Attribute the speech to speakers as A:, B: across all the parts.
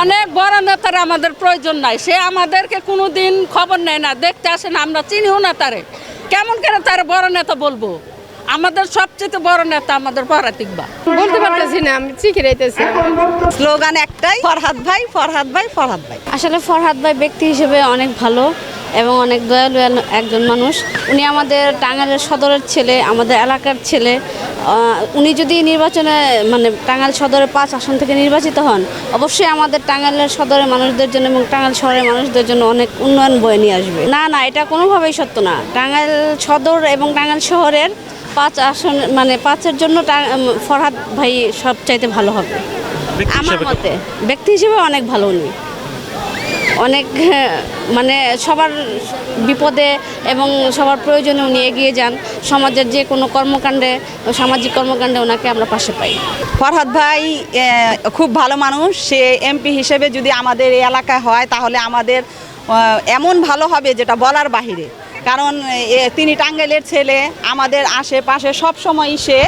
A: অনেক বড় নেতার আমাদের প্রয়োজন নাই। সে আমাদেরকে কোনো দিন খবর নেয় না দেখতে আসে না আমরা চিনিও না তারে। কেমন করে তার বড় নেতা বলব? আমাদের সবচেয়ে বড় নেতা আমাদের পরাতিকবা
B: বলতে পারতেছি না আমি চিখে রাইতেছি
C: স্লোগান একটাই ফরহাদ ভাই ফরহাদ ভাই ফরহাদ ভাই।
D: আসলে ফরহাদ ভাই ব্যক্তি হিসেবে অনেক ভালো। এবং অনেক দয়ালু একজন মানুষ। উনি আমাদের টাঙ্গাইলের সদরের ছেলে আমাদের এলাকার ছেলে। উনি যদি নির্বাচনে মানে টাঙ্গাইল সদরের পাঁচ আসন থেকে নির্বাচিত হন অবশ্যই আমাদের টাঙ্গাইলের সদরের মানুষদের জন্য এবং টাঙ্গাইল শহরের মানুষদের জন্য অনেক উন্নয়ন বয়ে নিয়ে আসবে। না না এটা কোনোভাবেই সত্য না। টাঙ্গাইল সদর এবং টাঙ্গাইল শহরের পাঁচ আসন মানে পাঁচের জন্য ফরহাদ ভাই সবচাইতে ভালো হবে। আমার মতে। ব্যক্তি হিসেবে অনেক ভালো উনি। অনেক মানে সবার বিপদে এবং সবার প্রয়োজনে উনি এগিয়ে যান। সমাজের যে কোনো কর্মকাণ্ডে, সামাজিক কর্মকাণ্ডে ওনাকে আমরা পাশে পাই।
C: ফরহাদ ভাই খুব ভালো মানুষ। সে এমপি হিসেবে যদি আমাদের এই এলাকায় হয়, তাহলে আমাদের এমন ভালো হবে যেটা বলার বাহিরে। কারণ তিনি টাঙ্গাইলের ছেলে, আমাদের আশেপাশে সব সময় সে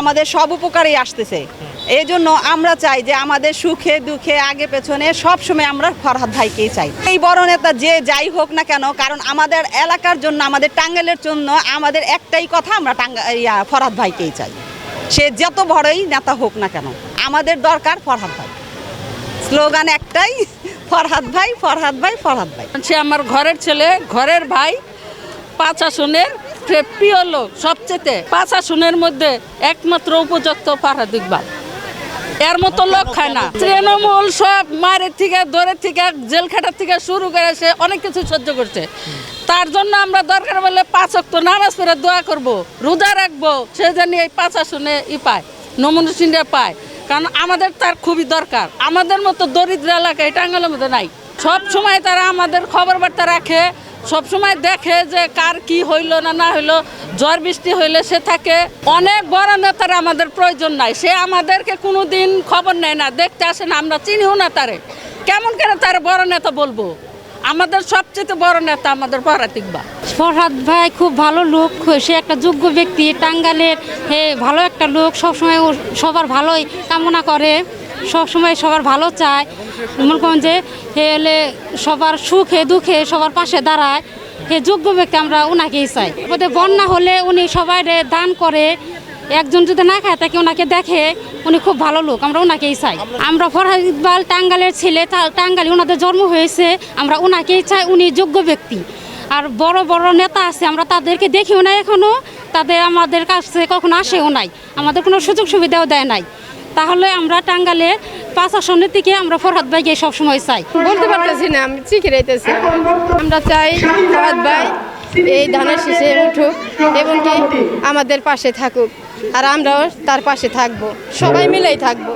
C: আমাদের সব উপকারেই আসতেছে। এই জন্য আমরা চাই যে আমাদের সুখে, দুঃখে, আগে, পেছনে সব সময় আমরা ফরহাদ ভাইকেই চাই। এই বড় নেতা যে যাই হোক না কেন, কারণ আমাদের এলাকার জন্য, আমাদের টাঙ্গাইলের জন্য আমাদের একটাই কথা, আমরা টাঙ্গা ফরহাদ ভাইকেই চাই। সে যত বড়ই নেতা হোক না কেন, আমাদের দরকার ফরহাদ ভাই। স্লোগান একটাই, ফরহাদ ভাই ফরহাদ ভাই ফরহাদ ভাই।
A: সে আমার ঘরের ছেলে, ঘরের ভাই, পাঁচ আসনের প্রে- প্রিয় লোক সবচেয়ে। পাঁচ আসনের মধ্যে একমাত্র উপযুক্ত পাহাড় দিকবাল এর মতো লোক খায় না। তৃণমূল সব মায়ের থেকে দরের থেকে, জেল খাটার থেকে শুরু করে সে অনেক কিছু সহ্য করছে। তার জন্য আমরা দরকার বলে পাঁচ অক্ট নামাজ পড়ে দোয়া করব, রোজা রাখব, সে জানি এই পাঁচ আসনে ই পায়, নমুনা সিংহা পায়। কারণ আমাদের তার খুবই দরকার। আমাদের মতো দরিদ্র এলাকায় টাঙ্গালের মধ্যে নাই। সব সময় তারা আমাদের খবর বার্তা রাখে সব সময় দেখে যে কার কি হইল না না হইল, ঝড় বৃষ্টি হইলে সে থাকে। অনেক বড় নেতার আমাদের প্রয়োজন নাই। সে আমাদেরকে কোনো দিন খবর নেয় না, দেখতে আসে না, আমরা চিনিও না তারে। কেমন করে তার বড় নেতা বলব? আমাদের সবচেয়ে বড় নেতা আমাদের পরাতিকবা
B: ফরহাদ ভাই খুব ভালো লোক, সে একটা যোগ্য ব্যক্তি, টাঙ্গালের, হে, ভালো একটা লোক, সবসময় সবার ভালোই কামনা করে। সবসময় সবার ভালো চায়। মনে করেন যে হে হলে সবার সুখে, দুঃখে সবার পাশে দাঁড়ায়, হে যোগ্য ব্যক্তি আমরা ওনাকেই চাই। ওদের বন্যা হলে উনি সবাই দান করে, একজন যদি না খায় তাকে ওনাকে দেখে উনি খুব ভালো লোক, আমরা ওনাকেই চাই। আমরা ফরহাদ ইকবাল টাঙ্গালের ছেলে টাঙ্গালি ওনাদের জন্ম হয়েছে, আমরা ওনাকেই চাই উনি যোগ্য ব্যক্তি। আর বড় বড় নেতা আছে, আমরা তাদেরকে দেখিও না এখনও তাদের আমাদের কাছে কখনো আসেও নাই। আমাদের কোনো সুযোগ সুবিধাও দেয় নাই। তাহলে আমরা টাঙ্গালে পাঁচ আসনের থেকে আমরা ফরহাদ ভাইকে সবসময় চাই।
E: বলতে পারতেছি না, আমি চিকে রাইতেছি। আমরা চাই ফরহাদ ভাই এই ধানের শীষে উঠুক এবং কি আমাদের পাশে থাকুক। আর আমরাও তার পাশে থাকব, সবাই মিলেই থাকব।